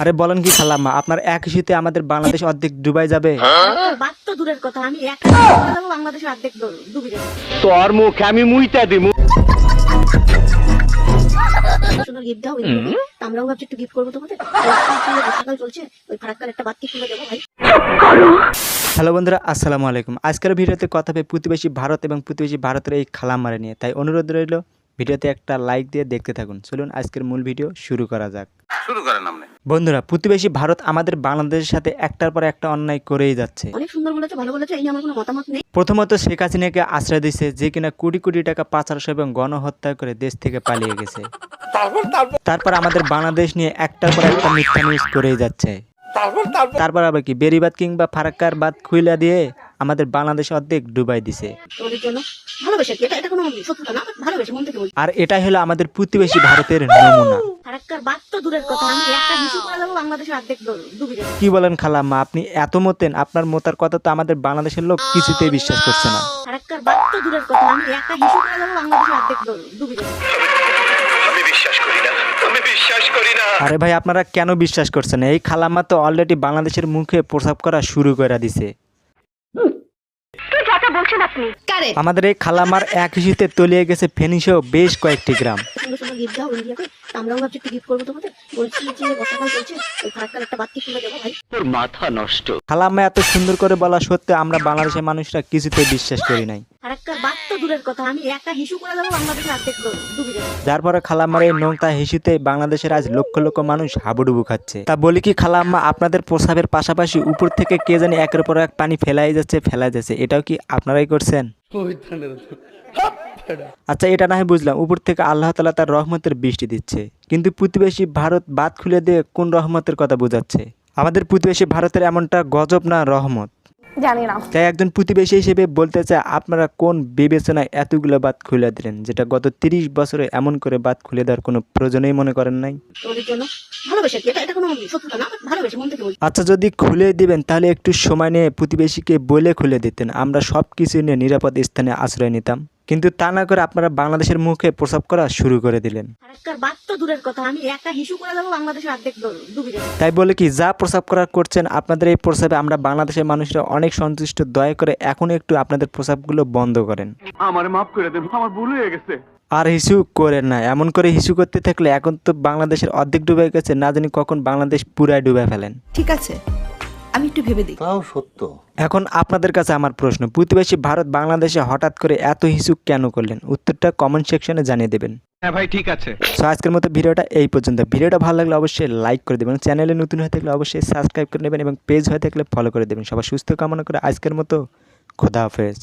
আরে বলেন কি খালাম্মা আপনার এক ইস্যুতে আমাদের বাংলাদেশ অর্ধেক ডুবাই যাবে? যাবে তোর মুখে আমি মুইতা দিমু। সুন্দর গিফট দাও আমরাও ভাবছি একটু গিফট করব তোমাদের। সকাল চলছে ওই ফারাক্কার একটা বাচ্চা খুলে দেবো ভাই। হ্যালো বন্ধুরা আসসালামু আলাইকুম। আজকের ভিডিওতে কথা হবে প্রতিবেশী ভারত এবং প্রতিবেশী ভারতের এই খালামারে নিয়ে। তাই অনুরোধ রইল ভিডিওতে একটা লাইক দিয়ে দেখতে থাকুন। চলুন আজকের মূল ভিডিও শুরু করা যাক। শুরু করেন আপনি। বন্ধুরা প্রতিবেশী ভারত আমাদের বাংলাদেশের সাথে একটার পর একটা অন্যায় করেই যাচ্ছে। অনেক সুন্দর বলেছে ভালো বলেছে এই আমার কোনো মতামত নেই। প্রথমত শেখ হাসিনাকে আশ্রয় দিচ্ছে যে কিনা কোটি কোটি টাকা পাচারস এবং গণহত্যা করে দেশ থেকে পালিয়ে গেছে। তারপর আমাদের বাংলাদেশ নিয়ে একটার পর একটা মিথ্যা নিউজ করেই যাচ্ছে। তারপর আবার কি বেরিবাদ কিংবা ফারাক্কার বাদ খুইলা দিয়ে আমাদের বাংলাদেশ অর্ধেক ডুবাই দিছে। তোমাদের জন্য ভালোবেসে এটা এটা কোনো সত্যতা না ভালোবেসে মন আর এটাই হলো আমাদের প্রতিবেশী ভারতের নমুনা। ফারাক্কার বাচ্চা দূরের কথা আমি একা হিসু করে দেবো বাংলাদেশের অর্ধেক ডুবে যাবে। কি বলেন খালাম্মা আপনি এত মতেন আপনার মতার কথা তো আমাদের বাংলাদেশের লোক কিছুতেই বিশ্বাস করছে না। ফারাক্কার বাচ্চা দূরের কথা আমি একা হিসু করে দেবো বাংলাদেশের অর্ধেক ডুবে যাবে। আমি বিশ্বাস করি না আমি বিশ্বাস করি না। আরে ভাই আপনারা কেন বিশ্বাস করছেন? এই খালাম্মা তো অলরেডি বাংলাদেশের মুখে প্রসাব করা শুরু করে দিছে। আমাদের এই খালামার এক ইস্যুতে তলিয়ে গেছে ফেনিসহ বেশ কয়েকটি গ্রাম। সুন্দর সুন্দর গিফট দাও ইন্ডিয়াকে তা আমরাও ভাবছি গিফট করব তোমাদের। বলছি যে বর্ষাকাল চলছে ওই ফারাক্কার একটা বাচ্চা খুলে দেবো ভাই। তোর মাথা নষ্ট। খালাম্মা এত সুন্দর করে বলা সত্ত্বেও আমরা বাংলাদেশের মানুষরা কিছুতে বিশ্বাস করি নাই। যার খালাম্মার এই নোংতা হিসুতে বাংলাদেশের আজ লক্ষ লক্ষ মানুষ হাবুডুবু খাচ্ছে। তা বলি কি খালাম্মা, আপনাদের প্রসাবের পাশাপাশি উপর থেকে কে জানি একের পর এক পানি ফেলাই যাচ্ছে ফেলাই যাচ্ছে, এটাও কি আপনারাই করছেন? আচ্ছা এটা না হয় বুঝলাম, উপর থেকে আল্লাহ তালা তার রহমতের বৃষ্টি দিচ্ছে। কিন্তু প্রতিবেশী ভারত বাদ খুলে দিয়ে কোন রহমতের কথা বোঝাচ্ছে? আমাদের প্রতিবেশী ভারতের এমনটা গজব না রহমত? জানি না। তাই একজন প্রতিবেশী হিসেবে বলতে চাই আপনারা কোন বিবেচনায় এতগুলো বাদ খুলে দিলেন যেটা গত তিরিশ বছরে এমন করে বাদ খুলে দেওয়ার কোনো প্রয়োজনই মনে করেন নাই? তোমাদের জন্য ভালোবেসে এটা? এটা কোনো সত্যতা না ভালোবেসে মন থেকে বলছি। আচ্ছা যদি খুলে দিবেন তাহলে একটু সময় নিয়ে প্রতিবেশীকে বলে খুলে দিতেন। আমরা সব কিছু নিয়ে নিরাপদ স্থানে আশ্রয় নিতাম। কিন্তু তা না করে আপনারা বাংলাদেশের মুখে প্রসাব করা শুরু করে দিলেন। ফারাক্কার দূরের কথা আমি একা হিসু করে দেবো বাংলাদেশের অর্ধেক ডুবে যাবে। তাই বলে কি যা প্রসাব করা করছেন আপনাদের এই প্রসাবে আমরা বাংলাদেশের মানুষরা অনেক সন্তুষ্ট দয়া করে এখন একটু আপনাদের প্রসাবগুলো বন্ধ করেন। আমার মাফ করে দেন আমার ভুল হয়ে গেছে। আর হিসু করেন না এমন করে হিসু করতে থাকলে এখন তো বাংলাদেশের অর্ধেক ডুবে গেছে না জানি কখন বাংলাদেশ পুরাই ডুবে ফেলেন। ঠিক আছে। আমি একটু ভেবে দেখি। তাও সত্য। এখন আপনাদের কাছে আমার প্রশ্ন প্রতিবেশী ভারত বাংলাদেশে হঠাৎ করে এত হিসু কেন করলেন? উত্তরটা কমেন্ট সেকশনে জানিয়ে দেবেন। হ্যাঁ ভাই ঠিক আছে। সো আজকের মতো ভিডিওটা এই পর্যন্ত। ভিডিওটা ভালো লাগলে অবশ্যই লাইক করে দেবেন। চ্যানেলে নতুন হয়ে থাকলে অবশ্যই সাবস্ক্রাইব করে নেবেন এবং পেজ হয়ে থাকলে ফলো করে দেবেন। সবাই সুস্থ কামনা করে আজকের মতো খোদা হাফেজ।